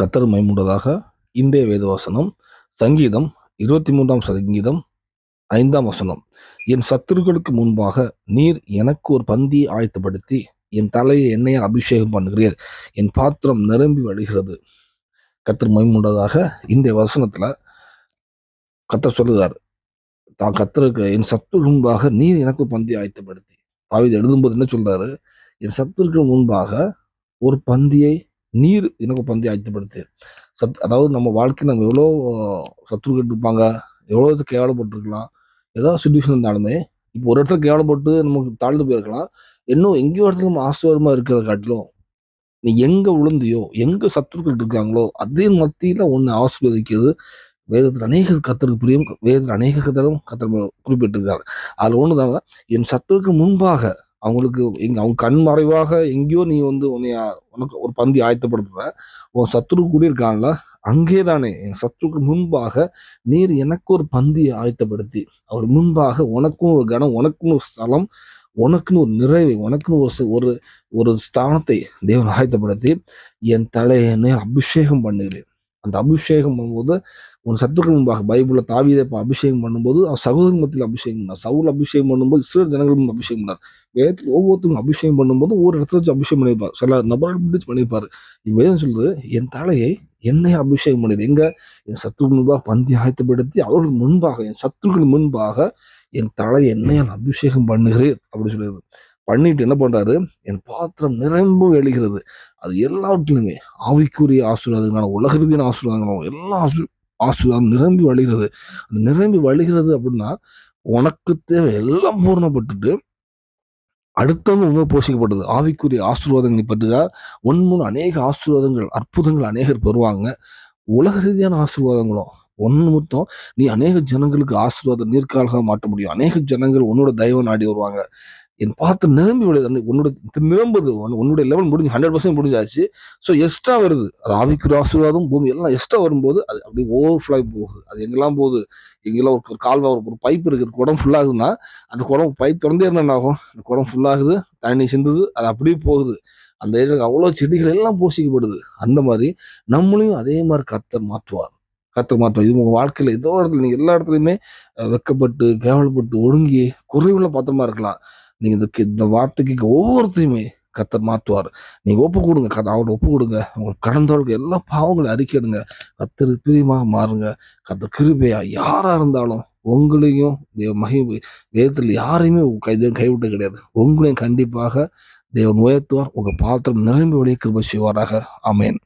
கத்தர் மைமுண்டதாக இன்றைய வேதவசனம் சங்கீதம் இருபத்தி மூன்றாம் சங்கீதம் ஐந்தாம் வசனம். என் சத்துருக்களுக்கு முன்பாக நீர் எனக்கு ஒரு பந்தியை ஆயத்தப்படுத்தி என் தலையை எண்ணெயால் அபிஷேகம் பண்ணுகிறீர். என் பாத்திரம் நிரம்பி வழிகிறது. கத்தர் மைமுண்டதாக இன்றைய வசனத்தில் கத்தர் சொல்லுகிறார். தான் கத்தருக்கு என் சத்துரு முன்பாக நீர் எனக்கு ஒரு பந்தியை ஆயத்தப்படுத்தி. தாவீது எழுதும்போது என்ன சொல்றாரு? என் சத்துருக்கு முன்பாக ஒரு பந்தியை நீர் எனக்கு பந்தி ஆயத்தப்படுத்து. சத் அதாவது நம்ம வாழ்க்கை நம்ம எவ்வளோ சத்துருக்கிட்டு இருப்பாங்க எவ்வளோ கேவலப்பட்டிருக்கலாம் ஏதாவது சுச்சுவேஷன் இருந்தாலுமே இப்போ ஒரு இடத்துல கேவலப்பட்டு நமக்கு தாழ்ந்து போயிருக்கலாம் இன்னும் எங்கேயோ இடத்துல நம்ம ஆசீர்வாதமாக இருக்கிறத காட்டிலும் நீ எங்கே விழுந்தியோ எங்கே சத்துருக்கள் இருக்காங்களோ அதே மத்தியில் ஒன்று ஆசீர்வதிக்கிறது வேதத்தில் அநேக கத்தருக்கு புரியும் வேதத்தில் அநேக கத்தரும் கத்தர் அதில் ஒன்று தான் என் சத்துருக்கு முன்பாக அவங்களுக்கு எங்க அவங்க கண் மறைவாக எங்கேயோ நீ வந்து உன்னைய உனக்கு ஒரு பந்தி ஆயத்தப்படுத்துற உன் சத்துரு கூட இருக்கான்ல அங்கே தானே என் சத்துருக்கு முன்பாக நீர் எனக்கு ஒரு பந்தி ஆயத்தப்படுத்தி. அவர் முன்பாக உனக்கும் ஒரு கணம் உனக்குன்னு ஒரு ஸ்தலம் உனக்குன்னு ஒரு நிறைவை உனக்குன்னு ஒரு ஒரு ஒரு ஸ்தானத்தை தேவன் ஆயத்தப்படுத்தி என் தலையனை அபிஷேகம் பண்ணுகிறேன். அந்த அபிஷேகம் பண்ணும்போது உன் சத்துக்கள் முன்பாக பைபிளில் தாவியதை இப்போ அபிஷேகம் பண்ணும்போது அவன் சகோதரன் மத்தியில் அபிஷேகம் பண்ணார். சவுல் அபிஷேகம் பண்ணும்போது இஸ்ரேல் ஜனங்களும் அபிஷேகம் பண்ணார். வேதத்தில் ஒவ்வொருத்தரும் அபிஷேகம் பண்ணும்போது ஒரு இடத்துல வச்சு அபிஷேகம் பண்ணியிருப்பார். சில நபர்கள் பிடிச்சு பண்ணியிருப்பார். இவ்வேதம் சொல்லுது என் தலையை என்னை அபிஷேகம் பண்ணியது எங்க? என் சத்துருக்கள் முன்பாக பந்தி ஆயத்தப்படுத்தி அவர்கள் முன்பாக என் சத்துருக்கள் முன்பாக என் தலை என்னை அபிஷேகம் பண்ணுகிறேன். அப்படி சொல்லுது பண்ணிட்டு என்ன பண்ணுறாரு என் பாத்திரம் நிரம்ப எழுகிறது அது எல்லாவற்றிலுமே ஆவிக்குரிய ஆசீர்வாதங்களான உலக ரீதியான ஆசீர்வாதங்களும் எல்லா ஆசீர் ஆசீர்வாதம் நிரம்பி வழிகிறது. அந்த நிரம்பி வழிகிறது அப்படின்னா உனக்கு தேவை எல்லாம் பூர்ணப்பட்டுட்டு அடுத்தவங்க உங்க போஷிக்கப்பட்டது ஆவிக்குரிய ஆசீர்வாதங்களை பற்றியா உன்முன் அநேக ஆசீர்வாதங்கள் அற்புதங்கள் அநேகர் பெறுவாங்க. உலக ரீதியான ஆசீர்வாதங்களும் ஒன்று மட்டும் நீ அநேக ஜனங்களுக்கு ஆசீர்வாதம் நீர்க்காலாக மாட்ட முடியும். அநேக ஜனங்கள் உன்னோட தெய்வம் நாடி வருவாங்க. என் பார்த்து நிரம்பி விழுது. உன்னோட நிரம்புது. உன்- உன்னுடைய லெவல் முடிஞ்சு ஹண்ட்ரட் பர்சன்ட் முடிஞ்சாச்சு. ஸோ எக்ஸ்ட்ரா வருது. அது ஆவிக்குரிய ஆசீர்வாதம் பூமி எல்லாம் எக்ஸ்ட்ரா வரும்போது அது அப்படியே ஓவர் ஃப்ளை போகுது. அது எங்கெல்லாம் போகுது? எங்கெல்லாம் ஒரு கால்வா ஒரு பைப் இருக்குது. குடம் ஃபுல்லாகுதுன்னா அந்த குடம் பைப் திறந்தே என்ன ஆகும்? அந்த குடம் ஃபுல்லாகுது தண்ணி சிந்துது. அது அப்படியே போகுது. அந்த ஏரியாவுக்கு அவ்வளோ செடிகள் எல்லாம் போஷிக்கப்படுது அந்த மாதிரி நம்மளையும் அதே மாதிரி கத்தர் மாற்றுவார். கத்தர் மாற்றுவார். இது உங்கள் வாழ்க்கையில் ஏதோ இடத்துல நீங்கள் எல்லா இடத்துலையுமே வெக்கப்பட்டு கேவலப்பட்டு ஒடுங்கி குறைவுள்ள பாத்திரமா இருக்கலாம். நீங்க இதுக்கு இந்த வார்த்தைக்கு ஒவ்வொருத்தையுமே கத்தர் மாற்றுவார். நீங்க ஒப்பு கொடுங்க கதை அவர்கிட்ட ஒப்பு கொடுங்க. உங்களுக்கு கடந்தவர்களுக்கு எல்லா பாவங்களையும் அறிக்கையிடுங்க. கத்தர் பிரியமாக மாறுங்க. கத்தர் கிருபையா யாரா இருந்தாலும் உங்களையும் தேவ வேதத்தில் யாரையுமே கை கைவிட்டு கிடையாது. உங்களையும் கண்டிப்பாக தேவன் உயர்த்துவார். உங்க பாத்திரம் நிரம்பி உடைய கிருபை செய்வாராக. அமேன்